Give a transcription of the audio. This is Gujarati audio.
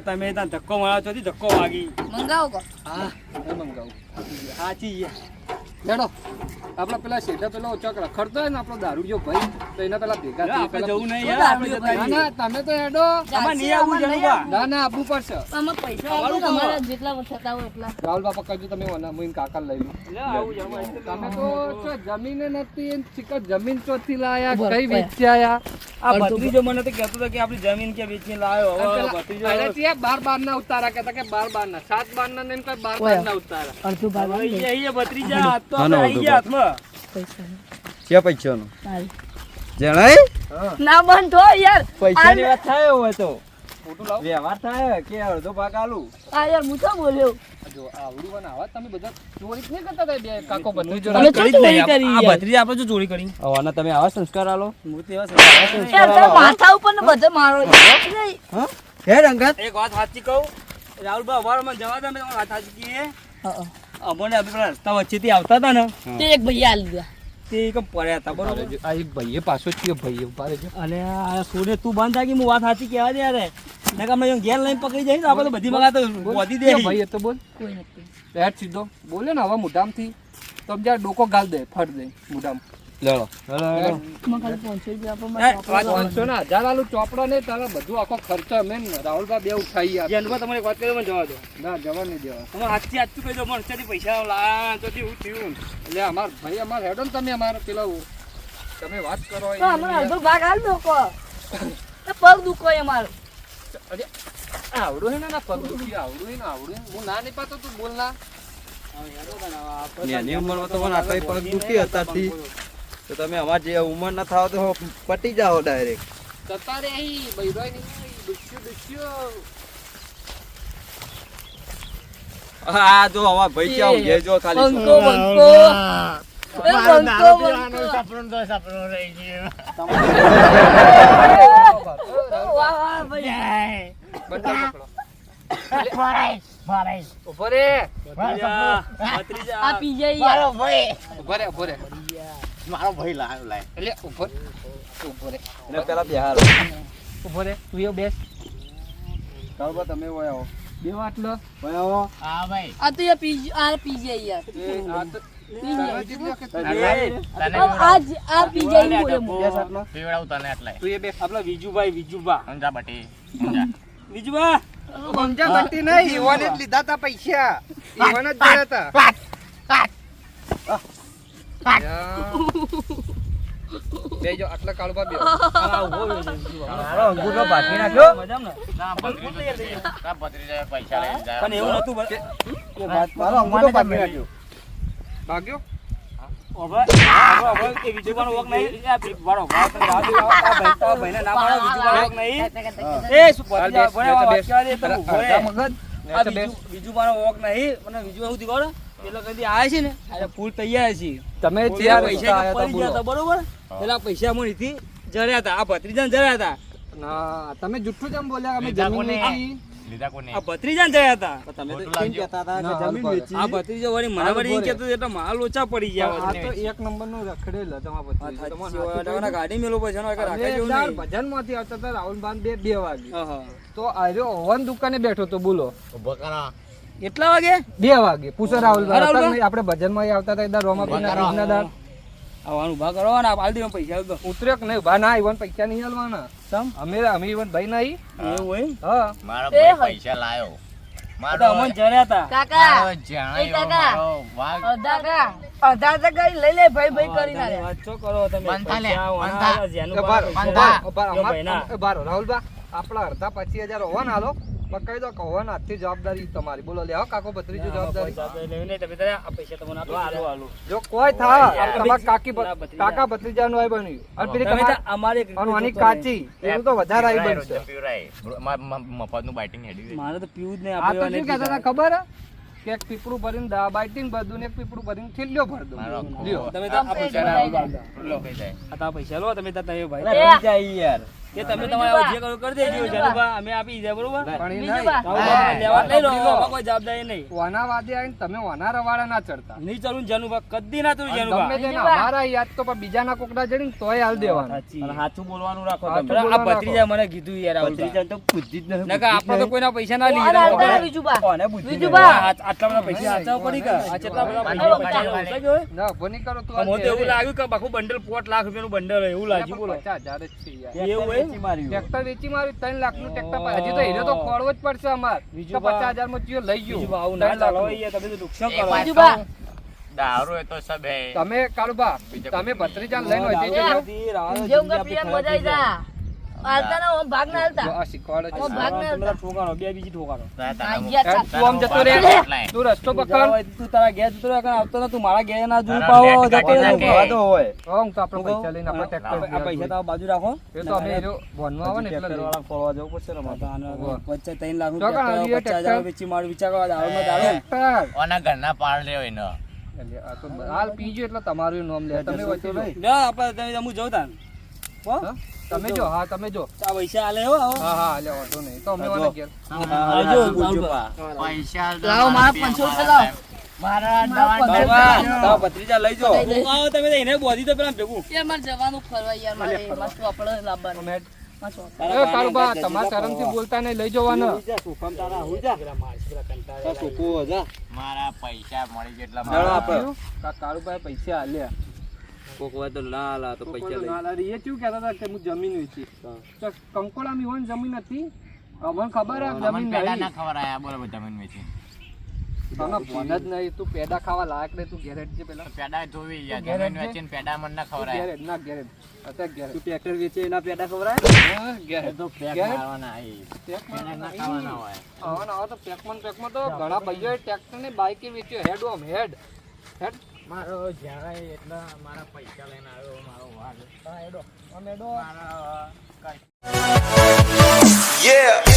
તમે ગયું ધક્કો મળ્યો છો ધક્કો વાગી. મંગાવો હા મંગાવું. સાચી લેડો. આપડે પેલા શેઠે પેલો ચોક રખડતો હોય ને આપણો દારૂડિયો ભાઈ તો એના પેલા ભેગા આપણે જવું નહીં યાર ના તમે તો એડો આમાં નહીં આવવું જનુભા ના ના આપવું પડશે પૈસા ને જેટલા થતા હોય એટલા. રાહુલ બાપા કહેજો તમે કાકા લઈ લો. આવું જવું. તમે તો જમીન જમીને નથી ને જમીન ચોથી લાયા કઈ વેચ્યા આ ભત્રીજો મને તો કહેતો હતો કે આપણી જમીન કે વેચી લાવ્યો હવે ભત્રીજો બાર બાર ના ઉતારા કહેતા કે બાર બાર ના સાત બાર ના ને કોઈ બાર બાર ના ઉતારા. અડધું ભાગ હવે ઈ ભત્રીજા તો આઈ ગયા હાથમાં. પૈસા છે પૈસાનો. જણાય? ના બંધ હો યાર. પૈસાની વાત થાય હોય તો. ફોટો લાવ. વ્યવહાર થાય કે અડધો ભાગ આલું? આ યાર હું તો બોલ્યો. જો આવડું આવા તમે બધા ચોરી નહીં કરતા હતા બે કાકો ભત્રીજો? અમે ચોરી કરી આ ભત્રીજા આપણે શું ચોરી કરી. આના તમે આવા સંસ્કાર આલો? મૂર્તિ એવા સંસ્કાર. માથા ઉપર ને બધે મારો હે? રંગત? એક વાત સાચી કહું રાહુલભાઈ અવારમાં જવા દે વાત સાચી હા, આપણે રસ્તા વચ્ચેથી આવતા હતા ને. તે એક ભૈયા આલી દીધા. તે એકમ પડ્યા હતા બરોબર? આ એક ભાઈએ પાછો જ કયો ભાઈએ ઊભા રહેજો. અને આ સોને તું બંધ થાકી હું વાત સાચી કહેવા દે યાર? નકર અમે ઘેર લઈને પકડી જઈએ તો આપણે તો બધી મગા તો વધી દે ભાઈ તો બોલ. કોઈ નથી. બેટ સીધો. બોલે ને હવે મુઢામથી. તો જ્યાં ડોકો ગાલ દે ફટ દે મુઢામ. લેડો પાંચસો ના હજાર આલુ ચોપડો ને તારા બધું આખો ખર્ચો અમે રાહુલભાઈ બે ઉઠાઈ તમારે વાત કરી મને જવા દો. ના જવા નહીં દેવા. તમે આજથી સાચું કહી દો મને પૈસા લા હું થયું. એટલે અમાર ભાઈ અમાર હેડો ને તમે અમારે પેલા તમે વાત કરો તો અડધો ભાગ આલ દો કો પગ દુખો એ મારો. અરે આવડું હે ને ના પગ દુખી આવડું હે ને આવડું હું. ના નહીં પાતો તું બોલ ના. નાની ઉંમરમાં તો મને આટલા પગ દુખી હતાથી તો તમે અમાર જે ઉંમર ના થાવ તો પટી જાઓ ડાયરેક્ટ જતા રે અહીં બૈરોય નહીં દુખ્યું દુખ્યું આ જો અમાર ભાઈ છે આવું જો ખાલી બંકો બંકો એ બંકો બંકો વાહ વાહ ભાઈ બંદર પકડો ઊભો રે. ભત્રીજા, ભત્રીજા. આ પી જાય યાર ઊભો રે. ઊભો રે એટલે ઊભો ઊભો રે. એને પેલા બિહાર ઊભો રે. તું એ બેસ. કાળબા તમે હોય આવો. બે આટલો. હોય આવો. આ તો યાર પી આ પી જાય યાર. એ આ તો પી જાય જેટલો કે તું અરે, આ આ જ- આ પી જાય એમ બોલે હું. આટલો પૈસા જોયા બેજો આટલા કાળવા બે આ ઊભો. મારો અંગૂઠો ભાગી નાખ્યો મજામાં ને? પણ એવું નતું ભ- મારો અંગૂઠો ભાગી નાખ્યો ભાગ્યો ઓભા, ઓભા, ઓભા, એ વિજુભાનો વોક નહીં. આ ભી- વાળો, વાળો, તમે રાહ જોઈ, આ ભાઈ- ના પાડો, વિજુભાનો વોક નહીં. એ શું ચાલ ભત્રીજા, બેસ, ભલે આ બેસ, વાત કહેવા દે, તમે ઊભો રહે. અડધા મગજ આ ને તો બેસ. બીજું- બીજુભાનો વોક નહીં. મને બીજું એવું દીધું ખબર? પેલો કદી આયા છે ને? આજે ફૂલ તૈયાર છે. તમે ફૂલ પૈસા પડી ગયા હતા, બરોબર? પેલા પૈસા મળી જર્યા હતા. આ ભત્રીજાને જર્યા હતા. ના તમે જુઠ્ઠું જેમ બોલ્યા? અમે જમીન વેચી. આ ભત્રીજાને જર્યા હતા. તમે તો કેમ કહેતા હતા કે જમીન વેચી? આ ભત્રીજો વળી મને વળી એમ ઊભો રહે. કહેતો એટલે માલ ઓછા પડી આ ગયા તો એક નંબરનું રખડેલ તમારા ગાડી મેલો પછી એનો એક રાખે જેવું નહીં. ભજનમાંથી આવતા હતા રાહુલ બાન બે બે વાગે. તો આર્યો ઓવન દુકાને બેઠો તો બોલો. કેટલા વાગે? બે વાગે. પૂછો રાહુલ આપણે ભજનમાં આવતા હતા એકદા રોમાપીના બીજના દાડ આવવાનું ભા કરો ને આ પૈસા આપી દો. કે નહીં? ભા ના ઈવન પૈસા નહીં આલવાના. સમ? અમે અમે ઈવન ભાઈ નહીં એવું હોય હા. મારો ભાઈ પૈસા લાયો. આ અમન જર્યા હતા. કાકા. મારો જાણ્યો કાકા. મારો વાઘ. અડધા કા અડધા અડધા લઈ લે ભાઈ ભાઈ કરી ના વાત કરો તમે? બંધા લે, બંધા. બાર બંધા. બાર, રાહુલભા આપણા અડધા પચીસ હજાર હોવા ના હાલો. પણ દો કહો ને આજથી જવાબદારી તમારી. બોલો લે કાકો ભત્રીજો જવાબદારી. જો કોઈ થા. તમારા કાકી. કાકા ભત્રીજાનું આઈ બન્યું. અને પેલી તમે અમારે અને કાચી એવું તો વધારે આઈ બન્યું મ- મફતનું બાઇટિંગ હેડી મારે તો પીવું જ નહીં આ તો આપણે શું કહેતા હતા ખબર? હે? કે એક પીપળું ભરીને દા બાઈટીને બધું ને એક પીપળું ભરીને થેલીઓ ભર દઉં. તમે તો આ પૈસા જાય. આ પૈસા લો તમે તો તમે ભાઈ. જાય યાર. કે તમે તમારે જે કરો કરી દેજો જનુભા અમે આપી દીધા બરોબર? નહીં. લેવા લઈ લો કોઈ જવાબદારી નહીં. વાના વાદે આવીને તમે વાના રવાડા ના ચડતા. નહીં ચડું જનુભા કદી ના તું અને તમે બા. અમારા યાદ તો પણ બીજાના કોકડા જડીને તોય હાલ દેવાનું. સાચી. બોલવાનું રાખો તમે. આ ભત્રીજા મને કીધું યાર. ભત્રીજા તો બુદ્ધિ જ નથી, નકા આપણે તો કોઈના પૈસા ના ઓન લઈએ બીજું બા. કોને બુદ્ધિ બીજું બા. આટલા બધા પૈસા સાચવવા પડી કે આ કેટલા બધા પૈસા ના બની કરો તો મને એવું લાગ્યું કે બાખું બંડલ પોટ લાખ રૂપિયાનું બંડલ એવું લાગ્યું બોલો. 50000 જ છે યાર. એવું. ટ્રેક્ટર વેચી માર્યું ત્રણ લાખનું ટ્રેક્ટર હજી તો હીરો તો ખોળવો જ પડશે અમારે. બીજું પચાસ હજારમાં જીઓ લઈ ગયું. આવું ના ચાલો તમે તો નુકસાન કરો? વાત બીજું બા. દારૂ એ તો સબ. હે તમે કાળુબા તમે ભત્રીજા લઈને હોય જેવું કે જિંદગી મજા આવી જા. હાલતા ને ઓમ ભાગ ના હાલતા. જો આ શીખવાડે છે. ઓ ભાગ ના હાલતા. ઠોકારો, બે બીજી ઠોકારો. આ ગયા હેડ, ચા. તું આમ જતો રે તું રસ્તો પકડ તું તારા ઘેર જતો રહે, કારણ આવતો ને તું મારા ઘેર ના જોઈ પાવો, જતો રહે. કાઢી હોય હું તો આપણે પૈસા લઈને આપણે ટ્રેક્ટર આ પૈસા તો બાજુ રાખો એ તો અમે જો ભણવા આવે ને એટલે વાળા ખોળવા જવું પડશે ને મારે. ઊભો. વચ્ચે ત્રણ લાખ રૂપિયા આલી પચાસ ટ્રેક્ટર? હજાર વેચી મારું વિચાર કરો, દારૂમાં દારૂ. ઓના ઘરના પાળ રહ્યો એનો એટલે આ તો હાલ પીજો એટલે તમારું નામ લે તમે વચ્ચે. આપણે તમે હું જઉં હો? તમે જો હા તમે જો. આ પૈસા આલે હો, હા હા લે વાંધો નહીં. તો અમે વાળા ઘેર આવજો. પૈસા લાવો, મારા પાંચસો રૂપિયા લાવો. મારા બાબા, ભત્રીજા લઈ જાઓ. આવો તમે તો એને બોધી તો પેલા ભેગું. યાર, મારે જવાનું ફરવા યાર, મારે મસ્ત લાવવાનું. તમારા બોલતા નહીં લઈ જવાના. મારા પૈસા મળી જેટલા કાળુભાઈ પૈસા આલ્યા. કોક વાર તો ના હાલા તો પૈસા લઈ. ના લાડી. એ કેવું કહેતા હતા કે હું જમીન વેચી તો કંકોડામાં ઈવન જમીન હતી? ખબર જમીન પેડા ના ખબર આયા. બોલો જમીન વેચી તને ભણ જ નહીં. તું પેડા ખાવા લાયક નહીં. તું છે પેલા. પેડા જોવી યાર. જમીન વેચીને પેડા મને ના અત્યારે ઘેરેટ તું ટ્રેક્ટર વેચે એના પેડા? હા, ઘેરેટ તો પેક મારવાના આઈ. પેકમાં ના ખાવાના હોય. આવા ને તો પેકમાં પેકમાં તો ઘણા ભાઈઓ ટ્રેક્ટર ને બાઈકે વેચ્યો હેડ ઓમ હેડ હેડ મારો જ્યારે એટલે મારા પૈસા લઈને આવ્યો મારો વાગ એડો હેડો આમ હેડો મારા Yeah.